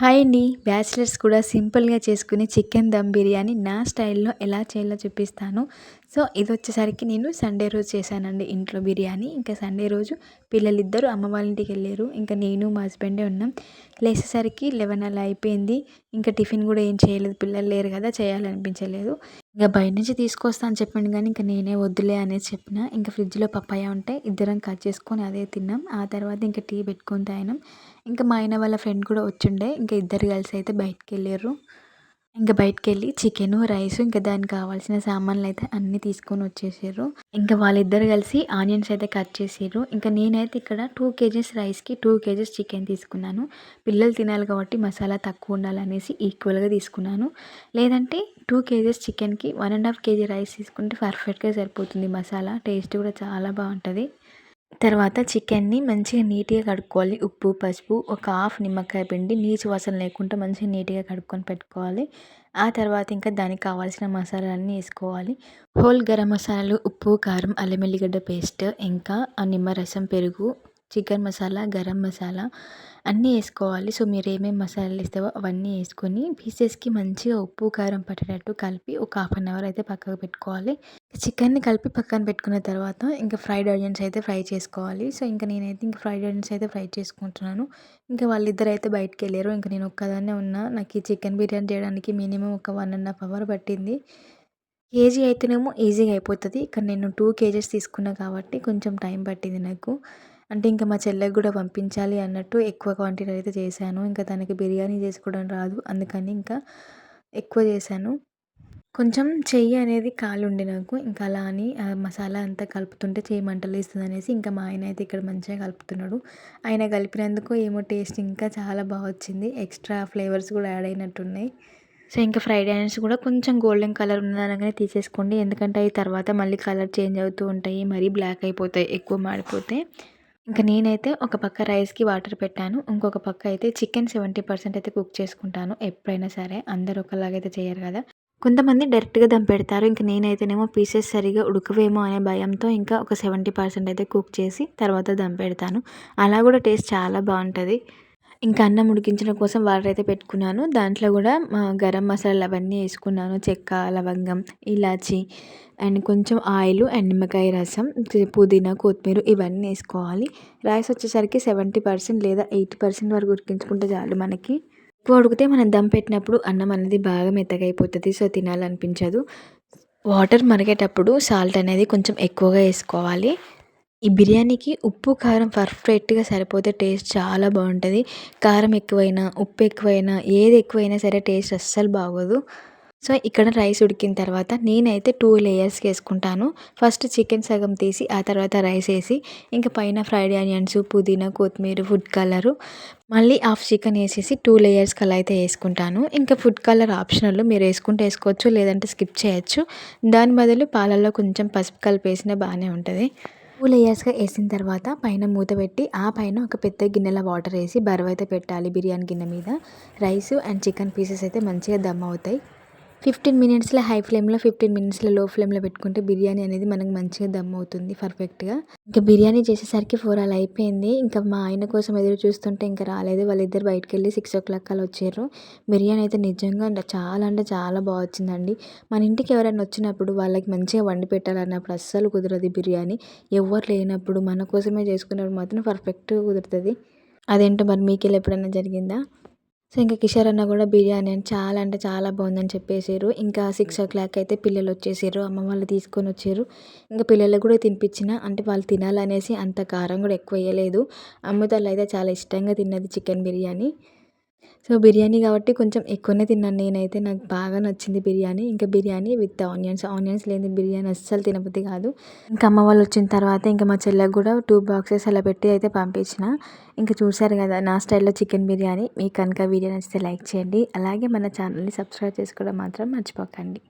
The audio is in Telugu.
హాయ్ అండి. బ్యాచిలర్స్ కూడా సింపుల్గా చేసుకునే చికెన్ దమ్ బిర్యానీ నా స్టైల్లో ఎలా చేయాలో చూపిస్తాను. సో ఇది వచ్చేసరికి నేను సండే రోజు చేశానండి ఇంట్లో బిర్యానీ. ఇంకా సండే రోజు పిల్లలిద్దరూ అమ్మ వాళ్ళ ఇంటికి వెళ్ళారు ఇంకా నేను మా హస్బెండే ఉన్నాం. లేచేసరికి లెవెన్ అలా అయిపోయింది. ఇంకా టిఫిన్ కూడా ఏం చేయలేదు. పిల్లలు లేరు కదా చేయాలనిపించలేదు. ఇంకా బయట నుంచి తీసుకొస్తా అని కానీ ఇంకా నేనే వద్దులే అనేది చెప్పిన. ఇంకా ఫ్రిడ్జ్లో పప్పాయ ఉంటే ఇద్దరం కట్ చేసుకొని అదే తిన్నాం. ఆ తర్వాత ఇంకా టీ పెట్టుకొని తాగినాం. ఇంకా మా ఆయన వాళ్ళ ఫ్రెండ్ కూడా వచ్చిండే. ఇంకా ఇద్దరు కలిసి అయితే బయటకు వెళ్ళారు ఇంకా బయటకు వెళ్ళి చికెను రైస్ ఇంకా దానికి కావాల్సిన సామాన్లు అయితే అన్నీ తీసుకొని వచ్చేసారు ఇంకా వాళ్ళిద్దరు కలిసి ఆనియన్స్ అయితే కట్ చేసారు ఇంకా నేనైతే ఇక్కడ టూ కేజీస్ రైస్కి టూ కేజీస్ చికెన్ తీసుకున్నాను. పిల్లలు తినాలి కాబట్టి మసాలా తక్కువ ఉండాలనేసి ఈక్వల్గా తీసుకున్నాను. లేదంటే టూ కేజీస్ చికెన్కి one and half kg rice తీసుకుంటే పర్ఫెక్ట్గా సరిపోతుంది మసాలా. టేస్ట్ కూడా చాలా బాగుంటుంది. తర్వాత చికెన్ని మంచిగా నీట్గా కడుక్కోవాలి. ఉప్పు పసుపు ఒక హాఫ్ నిమ్మకాయ పిండి నీచు వాసన లేకుండా మంచిగా నీట్గా కడుక్కొని పెట్టుకోవాలి. ఆ తర్వాత ఇంకా దానికి కావాల్సిన మసాలాలన్నీ వేసుకోవాలి. హోల్ గరం మసాలాలు ఉప్పు కారం అల్లం ఎల్లిగడ్డ పేస్ట్ ఇంకా ఆ నిమ్మరసం పెరుగు చికెన్ మసాలా గరం మసాలా అన్నీ వేసుకోవాలి. సో మీరు ఏమేమి మసాలాలు వేస్తావో అవన్నీ వేసుకొని పీసెస్కి మంచిగా ఉప్పు కారం పట్టేటట్టు కలిపి ఒక హాఫ్ అన్ అవర్ అయితే పక్కకు పెట్టుకోవాలి. చికెన్ని కలిపి పక్కన పెట్టుకున్న తర్వాత ఇంకా ఫ్రైడ్ ఆనియన్స్ అయితే ఫ్రై చేసుకోవాలి. సో ఇంకా నేనైతే ఇంకా ఫ్రైడ్ ఆనియన్స్ అయితే ఫ్రై చేసుకుంటున్నాను. ఇంకా వాళ్ళిద్దరు అయితే బయటకు వెళ్ళారు. ఇంకా నేను ఒక్కదాన్నే ఉన్నా. నాకు ఈ చికెన్ బిర్యానీ చేయడానికి మినిమం ఒక వన్ అండ్ హాఫ్ అవర్ పట్టింది. కేజీ అయితేనేమో ఈజీగా అయిపోతుంది. ఇక్కడ నేను టూ కేజెస్ తీసుకున్నా కాబట్టి కొంచెం టైం పట్టింది నాకు. అంటే ఇంకా మా చెల్లెకి కూడా పంపించాలి అన్నట్టు ఎక్కువ క్వాంటిటీ అయితే చేశాను. ఇంకా తనకి బిర్యానీ చేసుకోవడం రాదు. అందుకని ఇంకా ఎక్కువ చేశాను. కొంచెం చెయ్యి అనేది కాలుండే నాకు. ఇంకా అలా అని మసాలా అంతా కలుపుతుంటే చెయ్యి మంటలు ఇస్తుంది అనేసి ఇంకా మా ఆయన అయితే ఇక్కడ మంచిగా కలుపుతున్నాడు. ఆయన కలిపినందుకు ఏమో టేస్ట్ ఇంకా చాలా బాగా వచ్చింది. ఎక్స్ట్రా ఫ్లేవర్స్ కూడా యాడ్ అయినట్టున్నాయి. సో ఇంకా ఫ్రైడ్ రైస్ కూడా కొంచెం గోల్డెన్ కలర్ ఉన్నదనగానే తీసేసుకోండి. ఎందుకంటే అవి తర్వాత మళ్ళీ కలర్ చేంజ్ అవుతూ ఉంటాయి. మరీ బ్లాక్ అయిపోతాయి. ఎక్కువ మాడిపోతే. ఇంకా నేనైతే ఒక పక్క రైస్కి వాటర్ పెట్టాను. ఇంకొక పక్క అయితే చికెన్ సెవెంటీ పర్సెంట్ అయితే కుక్ చేసుకుంటాను. ఎప్పుడైనా సరే అందరు ఒకలాగైతే చేయరు కదా! కొంతమంది డైరెక్ట్గా దమ్ పెడతారు. ఇంకా నేనైతేనేమో పీసెస్ సరిగా ఉడకవేమో అనే భయంతో ఇంకా ఒక సెవెంటీ పర్సెంట్ అయితే కుక్ చేసి తర్వాత దమ్ పెడతాను. అలా కూడా టేస్ట్ చాలా బాగుంటుంది. ఇంకా అన్నం ఉడికించడం కోసం వాటర్ అయితే పెట్టుకున్నాను. దాంట్లో కూడా గరం మసాలాలు అవన్నీ వేసుకున్నాను. చెక్క లవంగం ఇలాచి అండ్ కొంచెం ఆయిల్ అండ్ నిమ్మకాయ రసం పుదీనా కొత్తిమీర ఇవన్నీ వేసుకోవాలి. రైస్ వచ్చేసరికి సెవెంటీ పర్సెంట్ లేదా ఎయిటీ పర్సెంట్ వరకు ఉడికించుకుంటే చాలు మనకి. ఎక్కువ ఉడికితే మనం దమ్ పెట్టినప్పుడు అన్నం అనేది బాగా మెత్తగైపోతుంది సో తినాలనిపించదు. వాటర్ మరిగేటప్పుడు సాల్ట్ అనేది కొంచెం ఎక్కువగా వేసుకోవాలి. ఈ బిర్యానీకి ఉప్పు కారం పర్ఫెక్ట్గా సరిపోతే టేస్ట్ చాలా బాగుంటుంది. కారం ఎక్కువైనా ఉప్పు ఎక్కువైనా ఏది ఎక్కువైనా సరే టేస్ట్ అస్సలు బాగోదు. సో ఇక్కడ రైస్ ఉడికిన తర్వాత నేనైతే టూ లేయర్స్కి వేసుకుంటాను. ఫస్ట్ చికెన్ సగం తీసి ఆ తర్వాత రైస్ వేసి ఇంకా పైన ఫ్రైడ్ ఆనియన్స్ పుదీనా కొత్తిమీర ఫుడ్ కలరు. మళ్ళీ హాఫ్ చికెన్ వేసేసి టూ లేయర్స్ కల్లా అయితే వేసుకుంటాను. ఇంకా ఫుడ్ కలర్ ఆప్షనల్ మీరు వేసుకుంటే వేసుకోవచ్చు లేదంటే స్కిప్ చేయొచ్చు. దాని బదులు పాలల్లో కొంచెం పసుపు కలిపి వేసినా బాగానే ఉంటుంది. టూ లేయర్స్గా వేసిన తర్వాత పైన మూత పెట్టి ఆ పైన ఒక పెద్ద గిన్నెలో వాటర్ వేసి బరువు అయితే పెట్టాలి బిర్యానీ గిన్నె మీద. రైస్ అండ్ చికెన్ పీసెస్ అయితే మంచిగా దమ్ అవుతాయి. ఫిఫ్టీన్ మినిట్స్లో హై ఫ్లేమ్లో ఫిఫ్టీన్ మినిట్స్లో లో ఫ్లేమ్లో పెట్టుకుంటే బిర్యానీ అనేది మనకు మంచిగా దమ్ అవుతుంది పర్ఫెక్ట్గా. ఇంకా బిర్యానీ చేసేసరికి ఫోర్ అలా అయిపోయింది. ఇంకా మా ఆయన కోసం ఎదురు చూస్తుంటే ఇంకా రాలేదు. వాళ్ళిద్దరు బయటకు వెళ్ళి సిక్స్ ఓ క్లాక్ అలా వచ్చారు. బిర్యానీ అయితే నిజంగా చాలా అంటే చాలా బాగా వచ్చిందండి. మన ఇంటికి ఎవరైనా వచ్చినప్పుడు వాళ్ళకి మంచిగా వండి పెట్టాలన్నప్పుడు అస్సలు కుదరదు బిర్యానీ. ఎవరు లేనప్పుడు మన కోసమే చేసుకున్నప్పుడు మాత్రం పర్ఫెక్ట్గా కుదురుతుంది. అదేంటో మరి మీకు ఎప్పుడైనా జరిగిందా? సో ఇంకా కిషోర్ అన్న కూడా బిర్యానీ అని చాలా అంటే చాలా బాగుందని చెప్పేసారు ఇంకా సిక్స్ ఓ క్లాక్ అయితే పిల్లలు వచ్చేసారు అమ్మ వాళ్ళు తీసుకొని వచ్చారు. ఇంకా పిల్లలకు కూడా తినిపించిన అంటే వాళ్ళు తినాలనేసి అంత కారం కూడా ఎక్కువ వేయలేదు. అమ్ముతల్లు అయితే చాలా ఇష్టంగా తిన్నది చికెన్ బిర్యానీ. సో బిర్యానీ కాబట్టి కొంచెం ఎక్కువనే తిన్నాను నేనైతే. నాకు బాగా నచ్చింది బిర్యానీ. ఇంకా బిర్యానీ విత్ ఆనియన్స్. ఆనియన్స్ లేని బిర్యానీ అస్సలు తినబుద్ధి కాదు. ఇంకా అమ్మ వాళ్ళు వచ్చిన తర్వాత ఇంకా మా చెల్లెకి కూడా టూ బాక్సెస్ అలా పెట్టి అయితే పంపించిన. ఇంకా చూశారు కదా నా స్టైల్లో చికెన్ బిర్యానీ. మీకు కనుక వీడియో నచ్చితే లైక్ చేయండి. అలాగే మన ఛానల్ని సబ్స్క్రైబ్ చేసుకోవడం మాత్రం మర్చిపోకండి.